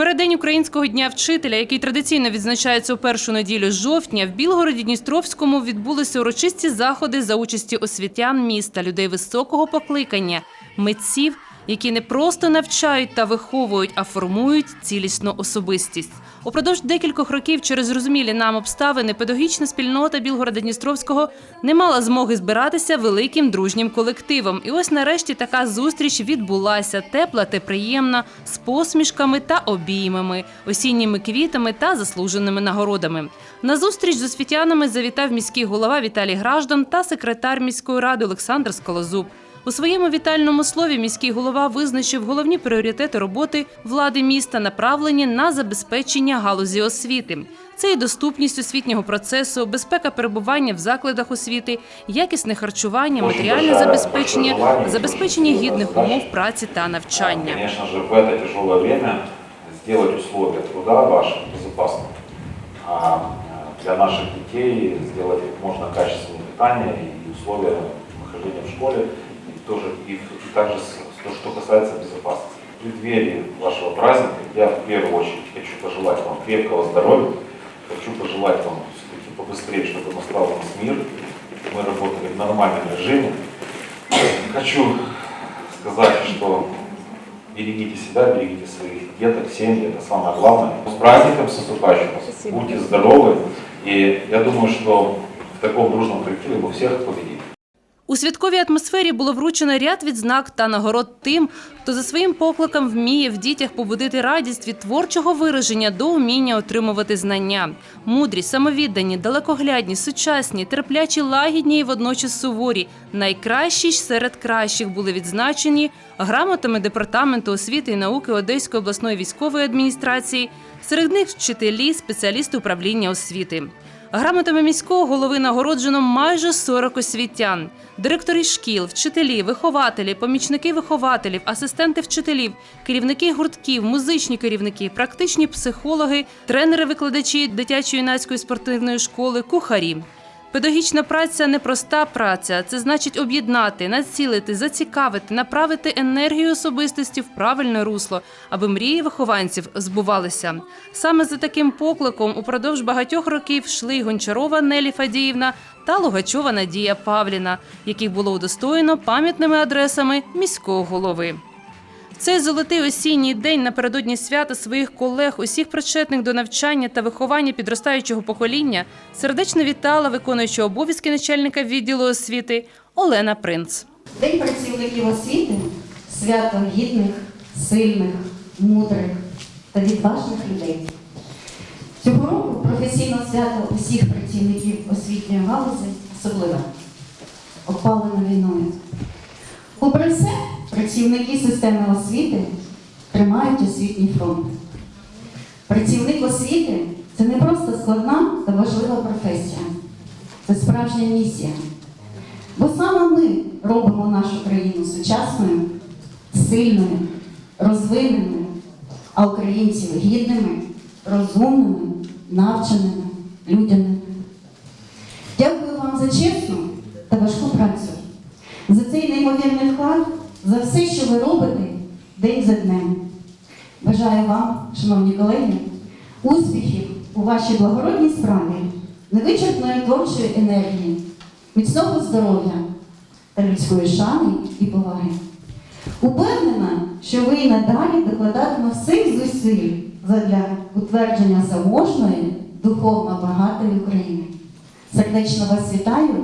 переддень українського дня вчителя, який традиційно відзначається у першу неділю жовтня, в Білгороді Дністровському відбулися урочисті заходи за участі освітян міста, людей високого покликання, митців, які не просто навчають та виховують, а формують цілісну особистість. Упродовж декількох років через зрозумілі нам обставини педагогічна спільнота Білгорода Дністровського не мала змоги збиратися великим дружнім колективом. І ось нарешті така зустріч відбулася тепла та приємна з посмішками та обіймами, осінніми квітами та заслуженими нагородами. На зустріч з освітянами завітав міський голова Віталій Граждан та секретар міської ради Олександр Скалозуб. У своєму вітальному слові міський голова визначив головні пріоритети роботи влади міста, направлені на забезпечення галузі освіти. Це і доступність освітнього процесу, безпека перебування в закладах освіти, якісне харчування, матеріальне забезпечення, забезпечення гідних умов праці та навчання. Конечно же, в это тяжелое время сделать условия труда ваших безопасными. А э, для наших детей сделать как можно качественное питание и условия нахождения в школе, и, Тоже, и, и также то, что касается безопасности. В преддверии вашего праздника я в первую очередь хочу пожелать вам крепкого здоровья, хочу пожелать вам все-таки побыстрее, чтобы настал у нас мир, мы работали в нормальном режиме. Хочу сказать, что берегите себя, берегите своих деток, семьи, это самое главное. С праздником, с наступающим. Будьте здоровы. И я думаю, что в таком дружном коллективе мы всех победим. У святковій атмосфері було вручено ряд відзнак та нагород тим, хто за своїм покликом вміє в дітях побудити радість від творчого вираження до уміння отримувати знання. Мудрі, самовіддані, далекоглядні, сучасні, терплячі, лагідні і водночас суворі. Найкращі ж серед кращих були відзначені грамотами департаменту освіти і науки Одеської обласної військової адміністрації. Серед них вчителі, спеціалісти управління освіти. Грамотами міського голови нагороджено майже 40 освітян. Директори шкіл, вчителі, вихователі, помічники вихователів, асистенти вчителів, керівники гуртків, музичні керівники, практичні психологи, тренери-викладачі дитячо-юнацької спортивної школи, кухарі. Педагогічна праця не проста праця. Це значить об'єднати, націлити, зацікавити, направити енергію особистості в правильне русло, аби мрії вихованців збувалися. Саме за таким покликом упродовж багатьох років йшли Гончарова Нелі Фадіївна та Лугачова Надія Павліна, яких було удостоєно пам'ятними адресами міського голови. Цей золотий осінній день напередодні свята своїх колег, усіх причетних до навчання та виховання підростаючого покоління, сердечно вітала виконуюча обов'язки начальника відділу освіти Олена Принц. День працівників освіти свято гідних, сильних, мудрих та відважних людей. Цього року професійне свято усіх працівників освітньої галузі особливе, опалене війною. Попри все, працівники системи освіти тримають освітній фронт. Працівник освіти це не просто складна та важлива професія, це справжня місія. Бо саме ми робимо нашу країну сучасною, сильною, розвиненою, а українців гідними, розумними, навченими, людяними. Дякую вам за чесну та важку працю, за цей неймовірний вклад, за все, що ви робите день за днем. Бажаю вам, шановні колеги, успіхів у вашій благородній справі, невичерпної творчої енергії, міцного здоров'я та людської шани і поваги. Упевнена, що ви і надалі докладатиме всіх зусиль задля утвердження заможної, духовно багатої України. Сердечно вас вітаю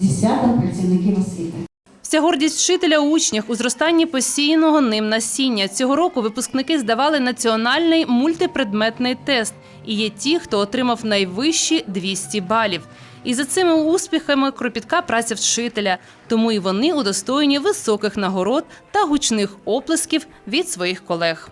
зі святом працівників освіти. Вся гордість вчителя у учнях у зростанні посіяного ним насіння. Цього року випускники здавали національний мультипредметний тест. І є ті, хто отримав найвищі 200 балів. І за цими успіхами кропітка праця вчителя, тому і вони удостоєні високих нагород та гучних оплесків від своїх колег.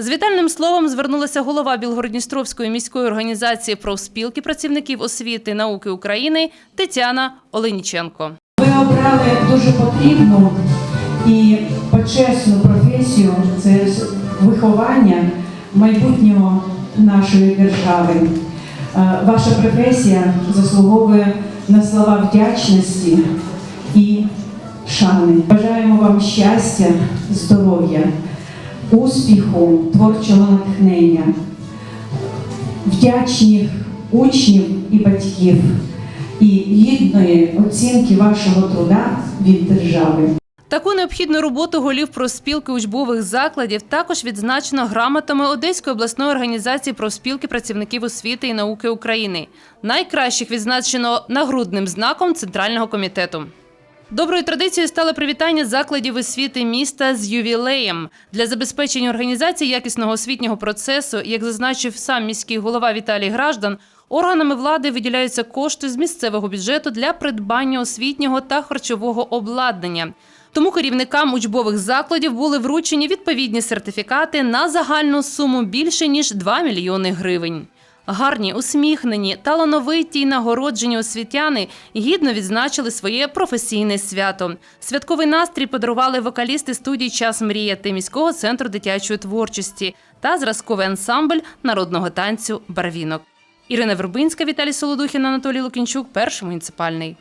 З вітальним словом звернулася голова Білгородністровської міської організації профспілки працівників освіти і науки України Тетяна Оленіченко. Ви обрали дуже потрібну і почесну професію це виховання майбутнього нашої держави. Е, Ваша професія заслуговує на слова вдячності і шани. Бажаємо вам щастя, здоров'я, успіху, творчого натхнення, вдячних учнів і батьків і гідної оцінки вашого труда від держави. Таку необхідну роботу голів профспілки учбових закладів також відзначено грамотами Одеської обласної організації профспілки працівників освіти і науки України. Найкращих відзначено нагрудним знаком Центрального комітету. Доброю традицією стало привітання закладів освіти міста з ювілеєм для забезпечення організації якісного освітнього процесу, як зазначив сам міський голова Віталій Граждан. Органами влади виділяються кошти з місцевого бюджету для придбання освітнього та харчового обладнання. Тому керівникам учбових закладів були вручені відповідні сертифікати на загальну суму більше ніж 2 мільйони гривень. Гарні, усміхнені, талановиті й нагороджені освітяни гідно відзначили своє професійне свято. Святковий настрій подарували вокалісти студії Час мріяти міського центру дитячої творчості та зразковий ансамбль народного танцю Барвінок. Ірина Вербинська, Віталій Солодухін, Анатолій Лукінчук, перший муніципальний.